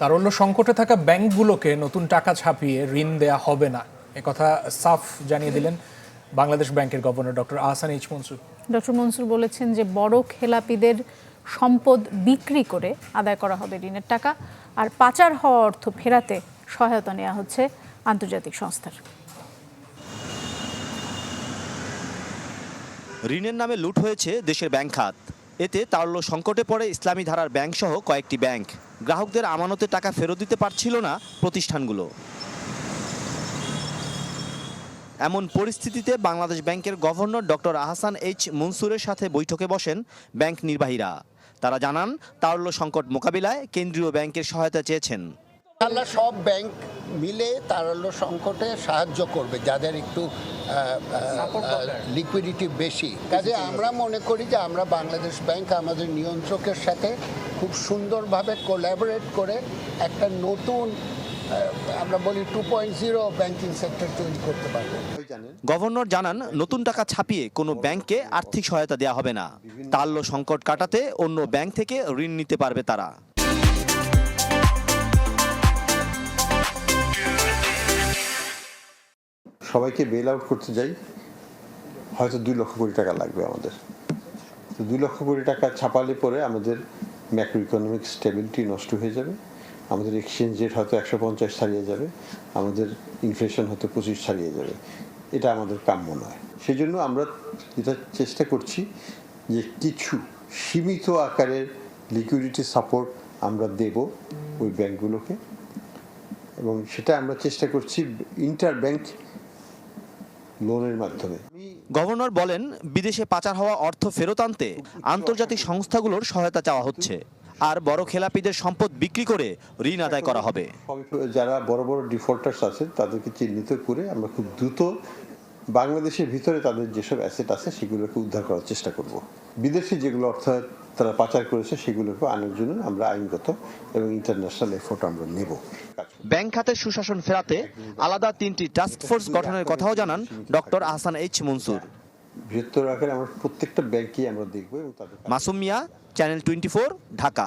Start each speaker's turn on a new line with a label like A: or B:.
A: তারল্য সংকটে থাকা ব্যাংকগুলোকে নতুন টাকা ছাপিয়ে ঋণ দেয়া হবে না। একথা সাফ জানিয়ে দিলেন বাংলাদেশ ব্যাংকের governor doctor Ahsan H Mansur.
B: Doctor Mansur বলেছেন যে বড় খেলাপিদের সম্পদ বিক্রি করে আদায় করা হবে ঋণের টাকা আর পাচার হওয়া অর্থ ফেরাতে সহায়তা নেওয়া হচ্ছে আন্তর্জাতিক সংস্থার।
C: ঋণের নামে লুট হয়েছে দেশের ব্যাংক খাত। এতে তারল্য সংকটে পড়ে ইসলামী ধারার ব্যাংকসহ কয়েকটি ব্যাংক। গ্রাহকদের আমানতে টাকা ফেরত দিতে পারছিল না প্রতিষ্ঠানগুলো। এমন পরিস্থিতিতে বাংলাদেশ ব্যাংকের গভর্নর ডক্টর আহসান এইচ মনসুরের সাথে বৈঠকে বসেন ব্যাংক নির্বাহীরা। তারা জানান, তারল্য সংকট মোকাবিলায় কেন্দ্রীয় ব্যাংকের সহায়তা চেয়েছেন।
D: আল্লাহ সব ব্যাংক মিলে তারল্য সংকটে সাহায্য করবে যাদের একটু লিকুইডিটি বেশি। কাজে আমরা মনে করি যে আমরা বাংলাদেশ ব্যাংক আমাদের নিয়ন্ত্রকের সাথে খুব সুন্দরভাবে কোল্যাবোরেট করে একটা নতুন আমরা বলি two point zero banking sector তৈরি করতে পারব।
C: গভর্নর জানান নতুন টাকা ছাপিয়ে কোনো ব্যাংককে আর্থিক সহায়তা দেওয়া হবে না। তাল্য সংকট কাটাতে অন্য ব্যাংক থেকে ঋণ নিতে পারবে তারা।
E: সবাইকে বেল আউট করতে যাই, হয়তো দুই লক্ষ কোটি টাকা লাগবে আমাদের। তো দুই লক্ষ কোটি টাকা ছাপালে পরে আমাদের ম্যাক্রো ইকোনমিক স্টেবিলিটি নষ্ট হয়ে যাবে। আমাদের এক্সচেঞ্জ রেট হয়তো একশো পঞ্চাশ ছাড়িয়ে যাবে। আমাদের ইনফ্লেশন হয়তো পঁচিশ ছাড়িয়ে যাবে। এটা আমাদের কাম্য নয়। সেই জন্য আমরা যেটা চেষ্টা করছি যে কিছু সীমিত আকারের লিকুইডিটি সাপোর্ট আমরা দেব ওই ব্যাংকগুলোকে। এবং সেটা আমরা চেষ্টা করছি ইন্টার ব্যাংক লোনের মাধ্যমে।
C: গভর্নর বলেন বিদেশে পাচার হওয়া অর্থ ফেরত আনতে আন্তর্জাতিক সংস্থাগুলোর সহায়তা চাওয়া হচ্ছে। আর বড় খেলাপিদের সম্পদ বিক্রি করে ঋণ আদায় করা হবে।
E: যারা বড় বড় ডিফল্টার্স আছে তাদেরকে চিহ্নিত করে আমরা খুব দ্রুত বাংলাদেশের ভিতরে তাদের যেসব অ্যাসেট আছে সেগুলোকে উদ্ধার করার চেষ্টা করব। বিদেশে যেগুলো অর্থ তারা পাচার করেছে সেগুলোকে আনার জন্য আমরা আইনগত এবং ইন্টারন্যাশনাল এফোর্ট আমরা নেব।
C: ব্যাংক খাতের সুশাসন ফেরাতে আলাদা তিনটি টাস্ক ফোর্স গঠনের কথাও জানান ডক্টর আহসান এইচ মনসুর।
E: বৃহত্তর আকারে আমরা প্রত্যেকটা ব্যাংকেই আমরা দেখব এবং তাদের
C: মাসুম মিয়া চ্যানেল টোয়েন্টি ঢাকা।